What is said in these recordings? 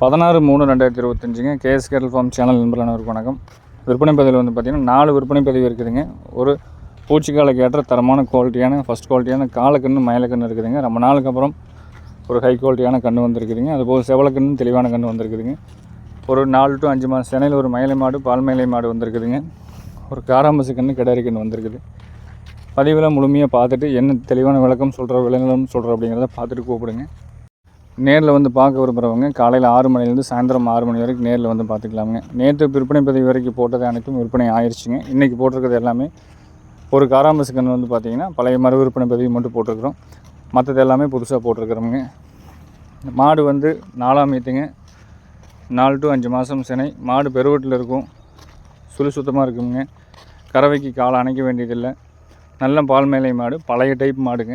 பதினாறு மூணு ரெண்டாயிரத்தி இருபத்தஞ்சுங்க. கேஎஸ் கேரல் ஃபார்ம் சேனல் நண்பர்களானவருக்கு வணக்கம். விற்பனை பதிவில் வந்து பார்த்திங்கன்னா நாலு விற்பனை பதிவு இருக்குதுங்க. ஒரு பூச்சிக்காலைக்கு ஏற்ற தரமான குவாலிட்டியான ஃபஸ்ட் குவாலிட்டியான காலக்கன்று மயிலக்கன்று இருக்குதுங்க. ரொம்ப நாளுக்கு அப்புறம் ஒரு ஹை குவாலிட்டியான கன்று வந்திருக்குதுங்க. அதுபோல் செவலக்கன்று தெளிவான கன்று வந்திருக்குதுங்க. ஒரு நாலு டு அஞ்சு மாதம் சென்னையில் ஒரு மயிலை மாடு பால் மயிலை மாடு வந்திருக்குதுங்க. ஒரு காராம்பசு கன்று கிடாரி கன்று வந்திருக்குது. பதிவில் முழுமையாக பார்த்துட்டு என்ன தெளிவான விளக்கம் சொல்கிற விலங்குகளும் சொல்கிற அப்படிங்கிறத பார்த்துட்டு கூப்பிடுங்க. நேரில் வந்து பார்க்க விரும்புகிறவங்க காலையில் ஆறு மணிலேருந்து சாயந்தரம் ஆறு மணி வரைக்கும் நேரில் வந்து பார்த்துக்கலாமுங்க. நேற்று விற்பனை பதிவு வரைக்கும் போட்டது அனைத்தும் விற்பனை ஆயிடுச்சுங்க இன்றைக்கி போட்டிருக்கிறது எல்லாமே ஒரு காராம்பசு கன்று வந்து பார்த்திங்கன்னா பழைய மறு விற்பனை பதிவு மட்டும் போட்டிருக்கிறோம். மற்றது எல்லாமே புதுசாக போட்டிருக்கிறோமுங்க. மாடு வந்து நாலாம் ஏற்றுங்க நாலு டு அஞ்சு மாதம் சினை. மாடு பெருவட்டில் இருக்கும். சுழி சுத்தமாக இருக்குங்க கறவைக்கு காலை அணைக்க வேண்டியதில்லை. நல்ல பால் மேலை மாடு. பழைய டைப் மாடுங்க.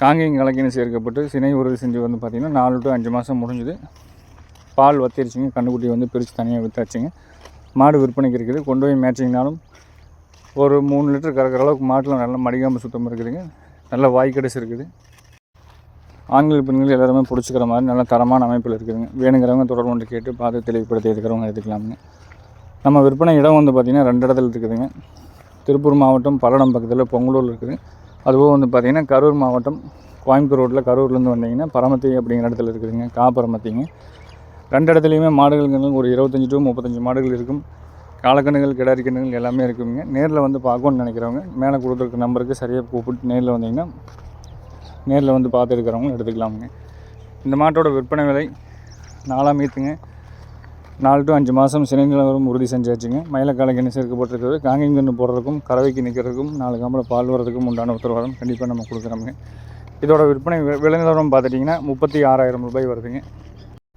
காங்கேயம் கலக்கின்னு சேர்க்கப்பட்டு சினை உறுதி செஞ்சு வந்து பார்த்திங்கன்னா நாலு டு அஞ்சு மாதம் முடிஞ்சுது. பால் வத்திருச்சுங்க கண்டுக்குட்டி வந்து பிரித்து தனியாக விற்றாச்சுங்க மாடு விற்பனைக்கு இருக்குது. கொண்டு போய் மேட்சிங்னாலும் ஒரு மூணு லிட்டர் கறக்கிற அளவுக்கு மாட்டில் நல்லா மடிக்காமல் சுத்தம் இருக்குதுங்க. நல்ல வாய்க்கடைசி இருக்குது. ஆண்கள் பெண்கள் எல்லாருமே பிடிச்சிக்கிற மாதிரி நல்ல தரமான அமைப்பில் இருக்குதுங்க. வேணுங்கிறவங்க தொடர்பு கொண்டு கேட்டு பார்த்து தெளிவுபடுத்தி எடுக்கிறவங்க எடுத்துக்கலாமுங்க நம்ம விற்பனை இடம் வந்து பார்த்திங்கன்னா ரெண்டு இடத்துல இருக்குதுங்க. திருப்பூர் மாவட்டம் பல்லடம் பக்கத்தில் பொங்கலூர் இருக்குது. அதுபோக வந்து பார்த்திங்கன்னா கரூர் மாவட்டம் கோயம்புத்தூர் ரோட்டில் கரூர்லேருந்து வந்தீங்கன்னா பரமத்தி அப்படிங்கிற இடத்துல இருக்குதுங்க காப்பரமத்திங்க. ரெண்டு இடத்துலையுமே மாடுகள் ஒரு இருபத்தஞ்சி டு முப்பத்தஞ்சு மாடுகள் இருக்கும். காலக்கண்ணுகள் கிடாரி கண்ணுகள் எல்லாமே இருக்குங்க. நேரில் வந்து பார்க்கணுன்னு நினைக்கிறவங்க மேலே கொடுத்துருக்க நம்பருக்கு சரியாக கூப்பிட்டு நேரில் வந்தீங்கன்னா நேரில் வந்து பார்த்து எடுக்கிறவங்க எடுத்துக்கலாமுங்க. இந்த மாட்டோட விற்பனை விலை நாலாம் மீத்துங்க நாலு டு அஞ்சு மாதம் சினை நிலவரம் உறுதி செஞ்சாச்சுங்க. மயிலக்காலை கண்ணு சேர்க்கப்பட்டிருக்கிறது காங்கிங் கன்று போடுறதுக்கும் கறவைக்கு நிற்கிறதுக்கும் நாலு காம்பில் பால் வரதுக்கும் உண்டான உத்தரவாதம் கண்டிப்பாக நம்ம கொடுக்குறோமுங்க. இதோட விற்பனை வி- விலை நிலவரம் பார்த்துட்டிங்கன்னா முப்பத்தி ஆறாயிரம் ரூபாய் வருதுங்க.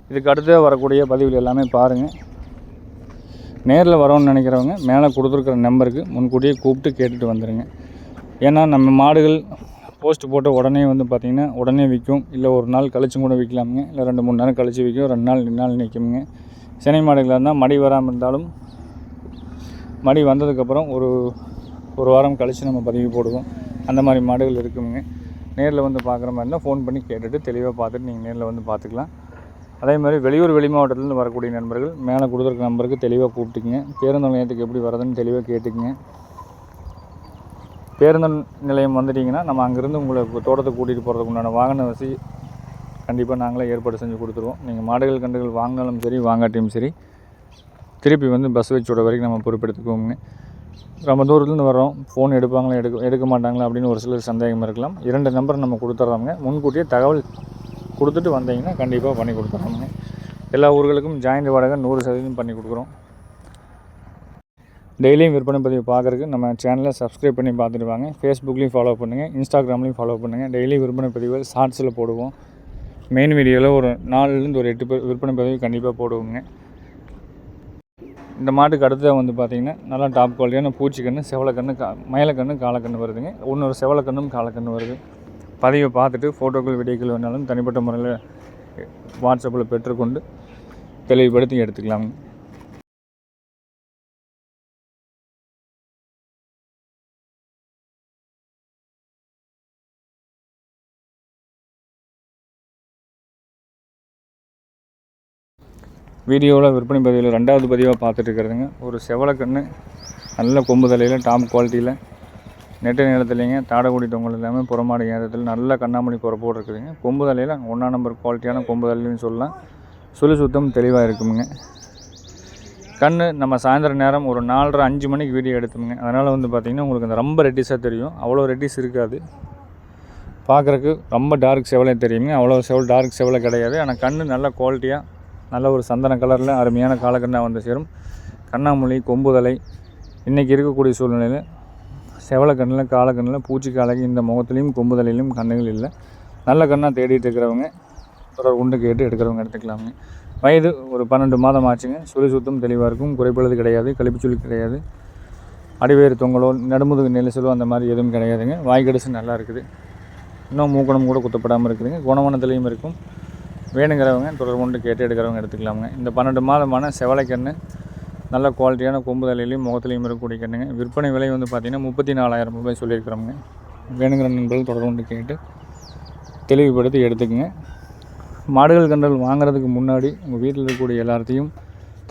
இதுக்கு அடுத்து வரக்கூடிய பதிவுகள் எல்லாமே பாருங்கள் நேரில் வரோன்னு நினைக்கிறவங்க மேலே கொடுத்துருக்குற நம்பருக்கு முன்கூட்டியே கூப்பிட்டு கேட்டுட்டு வந்துடுங்க ஏன்னா நம்ம மாடுகள் போஸ்ட் போட்ட உடனே வந்து பார்த்திங்கன்னா உடனே விற்கும். இல்லை ஒரு நாள் கழிச்சும் கூட விற்கலாமுங்க. இல்லை ரெண்டு மூணு நேரம் கழிச்சு விற்கும். ரெண்டு நாள் ரெண்டு நாள் நிற்குமுங்க சினை மாடுகளாக இருந்தால் மடி வராமல் இருந்தாலும் மடி வந்ததுக்கப்புறம் ஒரு ஒரு வாரம் கழித்து நம்ம பதிவு போடுவோம். அந்த மாதிரி மாடுகள் இருக்குங்க. நேரில் வந்து பார்க்குற மாதிரி இருந்தால் ஃபோன் பண்ணி கேட்டுட்டு தெளிவாக பார்த்துட்டு நீங்கள் நேரில் வந்து பார்த்துக்கலாம். அதே மாதிரி வெளியூர் வெளி மாவட்டத்துலேருந்து வரக்கூடிய நண்பர்கள் மேலே கொடுத்துருக்க நம்பருக்கு தெளிவாக கூப்பிட்டுக்குங்க. பேருந்து நிலையத்துக்கு எப்படி வரதுன்னு தெளிவாக கேட்டுக்குங்க. பேருந்து நிலையம் வந்துட்டிங்கன்னா நம்ம அங்கேருந்து உங்களை தோட்டத்தை கூட்டிகிட்டு போகிறதுக்கு உண்டான வாகன வசதி கண்டிப்பாக நாங்களே ஏற்பாடு செஞ்சு கொடுத்துருவோம். நீங்கள் மாடுகள் கண்டுகள் வாங்கினாலும் சரி வாங்காட்டியும் சரி திருப்பி வந்து பஸ் வச்சு விட வரைக்கும் நம்ம பொறுப்பெடுத்துக்குவோங்க ரொம்ப தூரத்துலேருந்து வரோம் ஃபோன் எடுப்பாங்களா எடுக்க எடுக்க மாட்டாங்களா அப்படின்னு ஒரு சிலர் சந்தேகம் இருக்கலாம். இரண்டு நம்பர் நம்ம கொடுத்துட்றோங்க முன்கூட்டியே தகவல் கொடுத்துட்டு வந்தீங்கன்னா கண்டிப்பாக பண்ணி கொடுத்துட்றோங்க எல்லா ஊர்களுக்கும் ஜாயிண்ட் வாடகை நூறு சதவீதம் பண்ணி கொடுக்குறோம். டெய்லியும் விற்பனை பதிவு பார்க்குறதுக்கு நம்ம சேனலை சப்ஸ்கிரைப் பண்ணி பார்த்துட்டு வாங்க. ஃபேஸ்புக்லேயும் ஃபாலோ பண்ணுங்கள் இன்ஸ்டாகிராம்லேயும் ஃபாலோ பண்ணுங்கள் டெய்லி விற்பனை பதிவுகள் ஷார்ட்ஸில் போடுவோம். மெயின் வீடியோவில் ஒரு நாலுலேருந்து ஒரு எட்டு பேர் விற்பனை பதிவு கண்டிப்பாக போடுவோங்க. இந்த மாட்டுக்கு அடுத்ததாக வந்து பார்த்திங்கன்னா நல்லா டாப் குவாலிட்டியான பூச்சிக்கன்று செவலக்கன்று கா மயிலக்கன்று காலக்கன்று வருதுங்க. இன்னொரு செவலக்கண்ணும் காலக்கன்று வருது. பதிவை பார்த்துட்டு ஃபோட்டோக்கள் வீடியோக்கள் வேணாலும் தனிப்பட்ட முறையில் வாட்ஸ்அப்பில் பெற்றுக்கொண்டு தெளிவுபடுத்தி எடுத்துக்கலாங்க. வீடியோவில் விற்பனை பதிவில் ரெண்டாவது பதிவாக பார்த்துட்ருக்குறதுங்க. ஒரு செவலக்கன்று நல்ல கொம்பு தலையில் டாப் குவாலிட்டியில். நெட்டு நிலத்துலேங்க தாடகுடி தொங்கல் எல்லாமே புறமாடு ஏதத்தில் நல்ல கண்ணாமணி புறப்போடு இருக்குதுங்க. கொம்பு தலையில் ஒன்றா நம்பர் குவாலிட்டியான கொம்பு தலைன்னு சொல்லலாம். சுழி சுத்தம் தெளிவாக இருக்குமுங்க கண் நம்ம சாயந்தரம் நேரம் ஒரு நாலரை அஞ்சு மணிக்கு வீடியோ எடுத்தோமுங்க. அதனால் வந்து பார்த்திங்கன்னா உங்களுக்கு அந்த ரொம்ப ரெட்டிஸாக தெரியும். அவ்வளோ ரெட்டிஸ் இருக்காது. பார்க்குறக்கு ரொம்ப டார்க் செவலே தெரியுங்க. அவ்வளோ செவல் டார்க் செவலை கிடையாது. ஆனால் கண் நல்ல குவாலிட்டியாக நல்ல ஒரு சந்தன கலரில் அருமையான காலக்கண்ணாக வந்து சேரும். கண்ணாமொழி கொம்புதலை இன்றைக்கி இருக்கக்கூடிய சூழ்நிலையில் செவலக்கண்ணில் காலக்கண்ணில் பூச்சி காலைக்கு இந்த முகத்துலேயும் கொம்புதலையிலும் கண்ணுகள் இல்லை. நல்ல கண்ணாக தேடிட்டு இருக்கிறவங்க ஒரு உண்டு கேட்டு எடுக்கிறவங்க எடுத்துக்கலாமுங்க வயது ஒரு பன்னெண்டு மாதம் ஆச்சுங்க. சுழி சுத்தம் தெளிவாக இருக்கும். குறைப்பழுது கிடையாது. கழிப்புச்சுழி கிடையாது. அடிவேறு தொங்கலோ நடுமுதுகு நெலிசலோ அந்த மாதிரி எதுவும் கிடையாதுங்க. வாய்க்கடிசு நல்லா இருக்குது. இன்னும் மூக்கணம் கூட குத்தப்படாமல் இருக்குதுங்க. குணவனத்துலேயும் இருக்கும். வேணுங்கிறவங்க தொடர்பு கொண்டு கேட்டு எடுக்கிறவங்க எடுத்துக்கலாமுங்க. இந்த பன்னெண்டு மாதமான செவலைக்கன்று நல்ல குவாலிட்டியான கொம்பு தலையிலையும் முகத்துலையும் இருக்கக்கூடிய கண்ணுங்க. விற்பனை விலை வந்து பார்த்திங்கன்னா முப்பத்தி நாலாயிரம் ரூபாய் சொல்லியிருக்கிறோமுங்க. வேணுங்கிற நண்பர்கள் தொடர்பு கொண்டு கேட்டு தெளிவுபடுத்தி எடுத்துக்கங்க. மாடுகள் கன்றுகள் வாங்குறதுக்கு முன்னாடி உங்கள் வீட்டில் இருக்கக்கூடிய எல்லாத்தையும்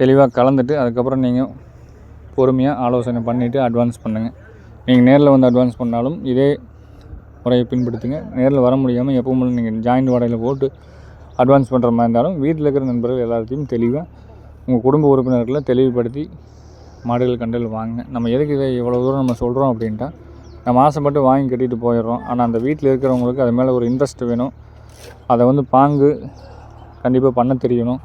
தெளிவாக கலந்துட்டு அதுக்கப்புறம் நீங்கள் பொறுமையாக ஆலோசனை பண்ணிவிட்டு அட்வான்ஸ் பண்ணுங்கள் நீங்கள் நேரில் வந்து அட்வான்ஸ் பண்ணாலும் இதே முறையை பின்படுத்துங்க. நேரில் வர முடியாமல் எப்பவும் நீங்கள் ஜாயிண்ட் வாடகையில் போட்டு அட்வான்ஸ் பண்ணுற மாதிரி இருந்தாலும் வீட்டில் இருக்கிற நண்பர்கள் எல்லாத்தையும் தெளிவாக உங்கள் குடும்ப உறுப்பினர்களை தெளிவுபடுத்தி மாடுகள் கண்டல் வாங்க நம்ம எதுக்கு இதை இவ்வளோ தூரம் நம்ம சொல்கிறோம் அப்படின்ட்டா நம்ம ஆசைப்பட்டு வாங்கி கட்டிட்டு போயிடுறோம். ஆனால் அந்த வீட்டில் இருக்கிறவங்களுக்கு அது மேலே ஒரு இன்ட்ரெஸ்ட் வேணும். அதை வந்து பாங்கு கண்டிப்பாக பண்ண தெரியணும்.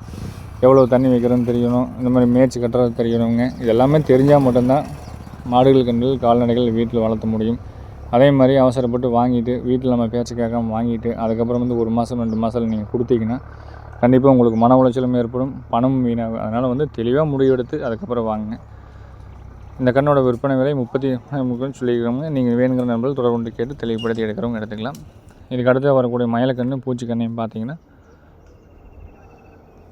எவ்வளோ தண்ணி வைக்கிறதுன்னு தெரியணும். இந்த மாதிரி மேய்ச்சி கட்டுறது தெரியணுங்க. இது எல்லாமே தெரிஞ்சால் மட்டும்தான் மாடுகள் கன்றுகள் கால்நடைகள் வீட்டில் வளர்த்த முடியும். அதே மாதிரி அவசரப்பட்டு வாங்கிட்டு வீட்டில் நம்ம பேச்சு கேட்காம வாங்கிட்டு அதுக்கப்புறம் வந்து ஒரு மாதம் ரெண்டு மாதம் நீங்கள் கொடுத்தீங்கன்னா கண்டிப்பாக உங்களுக்கு மன உளைச்சலும் ஏற்படும் பணமும் வீணாகும். அதனால் வந்து தெளிவாக முடிவெடுத்து அதுக்கப்புறம் வாங்குங்க. இந்த கண்ணோட விற்பனை விலை முப்பத்தி முப்பதுன்னு சொல்லிக்கிறவங்க நீங்கள் வேணுங்கிற நண்பர்கள் தொடர்பு கேட்டு தெளிவுபடுத்தி எடுக்கிறவங்க எடுத்துக்கலாம். இதுக்கு அடுத்து வரக்கூடிய மயலக்கண்ணு பூச்சிக்கண்ணையும் பார்த்தீங்கன்னா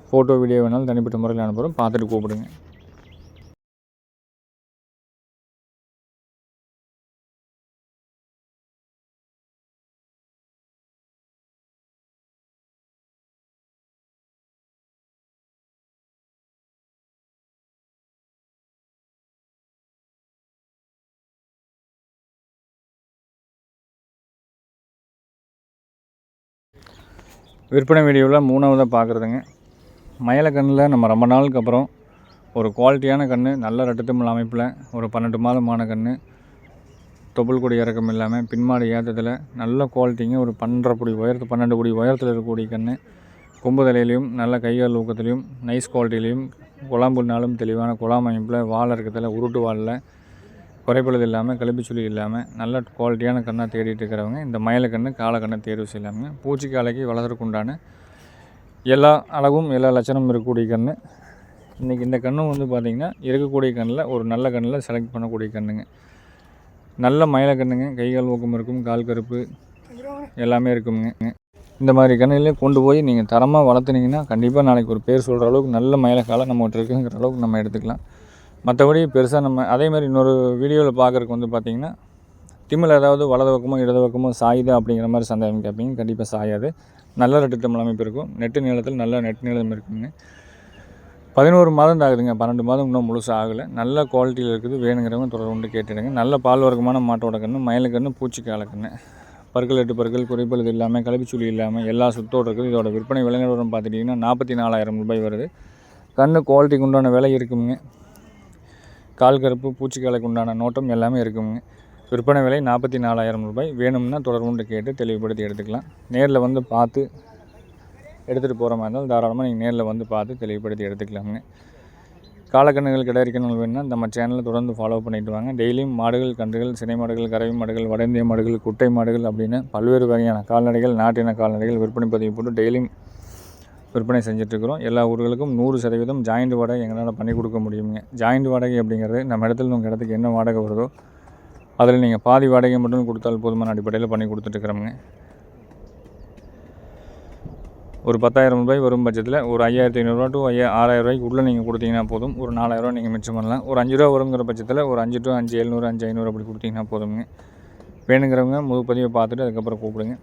ஃபோட்டோ வீடியோ வேணாலும் தனிப்பட்ட முறையில் அனுப்புகிறோம் பார்த்துட்டு கூப்பிடுங்க. விற்பனை வீடியோவில் மூணாவதாக பார்க்குறதுங்க. மயிலக்கண்ணில் நம்ம ரொம்ப நாளுக்கு அப்புறம் ஒரு குவாலிட்டியான கன்று நல்ல ரெட்டத்தமிழ் அமைப்பில் ஒரு பன்னெண்டு மாதமான கன்று தொப்புள் கொடி இறக்கம் இல்லாமல் பின்மாடி ஏற்றத்தில் நல்ல குவாலிட்டிங்க ஒரு பன்னெண்டரை பொடி உயரத்து பன்னெண்டு பொடி உயரத்தில் இருக்கக்கூடிய கன்று கொம்பு தலையிலையும் நல்ல கைகால் ஊக்கத்துலேயும் நைஸ் குவாலிட்டிலையும் குழாம்புனாலும் தெளிவான குழாம் அமைப்பில் வால் இருக்கிறதுல உருட்டு வாலில் குறைப்பழுது இல்லாமல் கழுப்பிச்சுளி இல்லாமல் நல்ல குவாலிட்டியான கண்ணாக தேடிட்டு இருக்கிறவங்க இந்த மயிலக்கண்ணு காலக்கண்ணை தேர்வு செய்யலாமுங்க. பூச்சிக்காலைக்கு வளர்கிறதுக்கு உண்டான எல்லா அளவும் எல்லா லட்சணமும் இருக்கக்கூடிய கன்று இன்றைக்கி இந்த கண்ணும் வந்து பார்த்திங்கன்னா இருக்கக்கூடிய கண்ணில் ஒரு நல்ல கண்ணில் செலக்ட் பண்ணக்கூடிய கண்ணுங்க. நல்ல மயில கண்ணுங்க. கைகால் ஊக்கம் இருக்கும் கால் கருப்பு எல்லாமே இருக்குங்க இந்த மாதிரி கண்ணிலே கொண்டு போய் நீங்கள் தரமாக வளர்த்துனீங்கன்னா கண்டிப்பாக நாளைக்கு ஒரு பேர் சொல்கிற அளவுக்கு நல்ல மயிலக்காலை நம்மகிட்ட இருக்குங்கிற அளவுக்கு நம்ம எடுத்துக்கலாம். மற்றபடி பெருசாக நம்ம அதே மாதிரி இன்னொரு வீடியோவில் பார்க்குறக்கு வந்து பார்த்திங்கன்னா திமில் ஏதாவது வலது பக்கமோ இடது பக்கமோ சாயுதா அப்படிங்கிற மாதிரி சந்தேகம் கேட்பீங்க கண்டிப்பாக சாயாது. நல்ல ரெட்டு தமிழ் அமைப்பு இருக்கும். நெட்டு நீளத்தில் நல்ல நெட்டு நீளம் இருக்குங்க. பதினோரு மாதம் தான் ஆகுதுங்க. பன்னெண்டு மாதம் இன்னும் முழுசாக ஆகலை. நல்ல குவாலிட்டியில் இருக்குது. வேணுங்கிறவங்க தொடர்ந்து கேட்டுடுங்க. நல்ல பால் வர்க்கமான மாட்டோட கன்று மயிலுக்கன்று பூச்சிக்கால கன்று பற்கள் எட்டு பற்கள் குறைப்பழுது இல்லாமல் கலப்பிச்சுளி இல்லாமல் எல்லா சுத்தோடு இருக்குது. இதோட விற்பனை விலைநிலவரம் பார்த்துட்டிங்கன்னா நாற்பத்தி நாலாயிரம் ரூபாய் வருது. கன்று குவாலிட்டிக்கு உண்டான விலை இருக்குங்க. கால் கருப்பு பூச்சிக்காலைக்கு உண்டான நோட்டம் எல்லாமே இருக்குங்க விற்பனை விலை நாற்பத்தி நாலாயிரம் ரூபாய். வேணும்னா தொடர்புண்டு கேட்டு தெளிவுபடுத்தி எடுத்துக்கலாம். நேரில் வந்து பார்த்து எடுத்துகிட்டு போகிற மாதிரி இருந்தால் தாராளமாக நீங்கள் நேரில் வந்து பார்த்து தெளிவுபடுத்தி எடுத்துக்கலாமுங்க. காலக்கண்ணுகள் கிடைக்கணும் வேணும்னா நம்ம சேனலை தொடர்ந்து ஃபாலோ பண்ணிட்டு வாங்க. டெய்லியும் மாடுகள் கன்றுகள் சினை மாடுகள் கறவை மாடுகள் வட இந்திய மாடுகள் குட்டை மாடுகள் அப்படின்னு பல்வேறு வகையான கால்நடைகள் நாட்டின கால்நடைகள் விற்பனை பதிவு போட்டு டெய்லியும் விற்பனை செஞ்சிட்ருக்குறோம். எல்லா ஊர்களுக்கும் நூறு சதவீதம் ஜாயிண்ட் வாடகை எங்களால் பண்ணி கொடுக்க முடியுங்க. ஜாயிண்ட் வாடகை அப்படிங்கிறது நம்ம இடத்துல உங்கள் இடத்துக்கு என்ன வாடகை வருதோ அதில் நீங்கள் பாதி வாடகை மட்டும் கொடுத்தால் போதுமான அடிப்படையில் பண்ணி கொடுத்துட்ருக்குறோமுங்க ஒரு பத்தாயிரம் ரூபாய் வரும் பட்சத்தில் ஒரு ஐயாயிரத்தி ஐநூறுரூவா டு ஐயா ஆறாயிரம் ரூபாய்க்கு உள்ளே நீங்கள் கொடுத்தீங்கன்னா போதும். ஒரு நாலாயிரரூவா நீங்கள் மிச்சம் பண்ணலாம். ஒரு அஞ்சு ரூபா வருங்கிற பட்சத்தில் ஒரு அஞ்சு டு அஞ்சு எழுநூறு அஞ்சு ஐநூறு அப்படி கொடுத்தீங்கன்னா போதுங்க வேணுங்கிறவங்க முதுப்பதிவை பார்த்துட்டு அதுக்கப்புறம் கூப்பிடுங்க.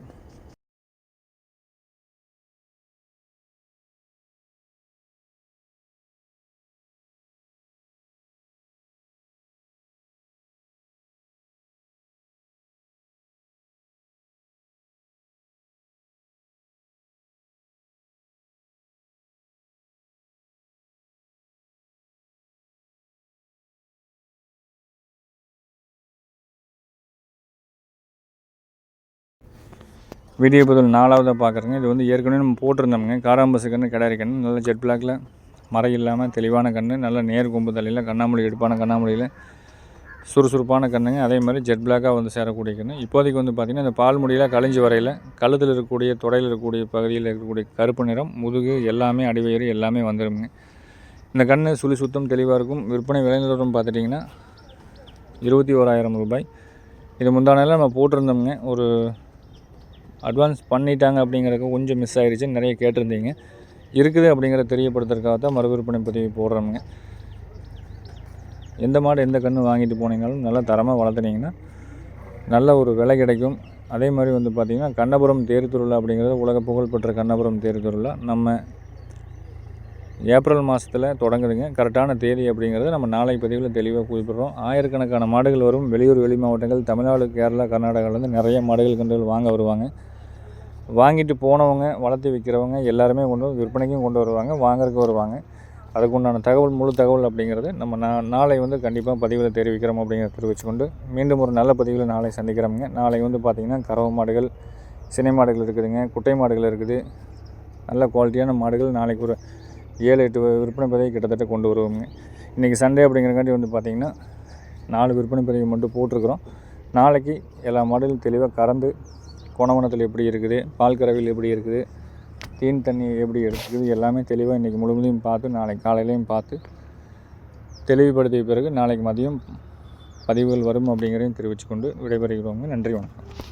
வீடியோ பதில் நாலாவதாக பார்க்குறேங்க இது வந்து ஏற்கனவே நம்ம போட்டிருந்தோம்ங்க. காராம்பசு கன்று கிடாரி கன்று நல்ல ஜெட் பிளாக்ல மறை இல்லாமல் தெளிவான கன்று நல்ல நேர் கொம்பு தலையில் கண்ணாமொழி எடுப்பான கண்ணாமொழியில் சுறுசுறுப்பான கண்ணுங்க அதே மாதிரி ஜெட் பிளாக்காக வந்து சேரக்கூடிய கண்ணு இப்போதைக்கு வந்து பார்த்திங்கன்னா இந்த பால் முடியெல்லாம் கழிஞ்சு வரையில் கழுத்தில் இருக்கக்கூடிய தொடையில் இருக்கக்கூடிய பகுதியில் இருக்கக்கூடிய கருப்பு நிறம் முதுகு எல்லாமே அடிவயிறு எல்லாமே வந்துடுங்க இந்த கன்று சுழி சுத்தம் தெளிவாக இருக்கும். விற்பனை விளைநிலவரம் பார்த்துட்டிங்கன்னா இருபத்தி ஓராயிரம் ரூபாய். இது முந்தானால நம்ம போட்டிருந்தோம்ங்க. ஒரு அட்வான்ஸ் பண்ணிட்டாங்க அப்படிங்கிறதுக்கு கொஞ்சம் மிஸ் ஆகிடுச்சு நிறைய கேட்டிருந்தீங்க. இருக்குது அப்படிங்கிற தெரியப்படுத்துறதுக்காக தான் மறுவிற்பனை பதிவு போடுறோமுங்க. எந்த மாடு எந்த கன்று வாங்கிட்டு போனீங்களும் நல்லா தரமாக வளர்த்துனீங்கன்னா நல்ல ஒரு விலை கிடைக்கும். அதே மாதிரி வந்து பார்த்திங்கன்னா கண்ணபுரம் தேர் திருவிழா அப்படிங்கிறது உலக புகழ்பெற்ற கண்ணபுரம் தேர் திருவிழா நம்ம ஏப்ரல் மாதத்தில் தொடங்குதுங்க. கரெக்டான தேதி அப்படிங்கிறது நம்ம நாளை பதிவில் தெளிவாக குறிப்பிட்றோம். ஆயிரக்கணக்கான மாடுகள் வரும். வெளியூர் வெளி மாவட்டங்கள் தமிழ்நாடு கேரளா கர்நாடகாவிலேருந்து நிறைய மாடுகள் கன்றுகள் வாங்க வருவாங்க. வாங்கிட்டு போனவங்க வளர்த்து விற்கிறவங்க எல்லாருமே கொண்டு வந்து விற்பனைக்கும் கொண்டு வருவாங்க வாங்குறதுக்கு வருவாங்க. அதுக்கு உண்டான தகவல் முழு தகவல் அப்படிங்கிறது நம்ம நா நாளை வந்து கண்டிப்பாக பதிவில் தெரிவிக்கிறோம் அப்படிங்கிறத தெரிவிச்சுக்கொண்டு மீண்டும் ஒரு நல்ல பதிவில் நாளை சந்திக்கிறோமுங்க. நாளை வந்து பார்த்திங்கன்னா கறவை மாடுகள் சினை மாடுகள் இருக்குதுங்க குட்டை மாடுகள் இருக்குது. நல்ல குவாலிட்டியான மாடுகள் நாளைக்கு ஒரு ஏழு எட்டு விற்பனை பதிவு கிட்டத்தட்ட கொண்டு வருவோங்க இன்றைக்கி சண்டே அப்படிங்கிறக்காண்டி வந்து பார்த்திங்கன்னா நாலு விற்பனை பதிவு மட்டும் போட்டிருக்கிறோம். நாளைக்கு எல்லா மாடலும் தெளிவாக கறந்து குணவனத்தில் எப்படி இருக்குது பால் கறவையில் எப்படி இருக்குது தீன் தண்ணி எப்படி இருக்குது எல்லாமே தெளிவாக இன்றைக்கி முழுவதையும் பார்த்து நாளைக்கு காலையிலையும் பார்த்து தெளிவுபடுத்திய பிறகு நாளைக்கு மதியம் பதிவுகள் வரும் அப்படிங்கிறதையும் தெரிவித்துக்கொண்டு விடைபெறுகிறோங்க நன்றி வணக்கம்.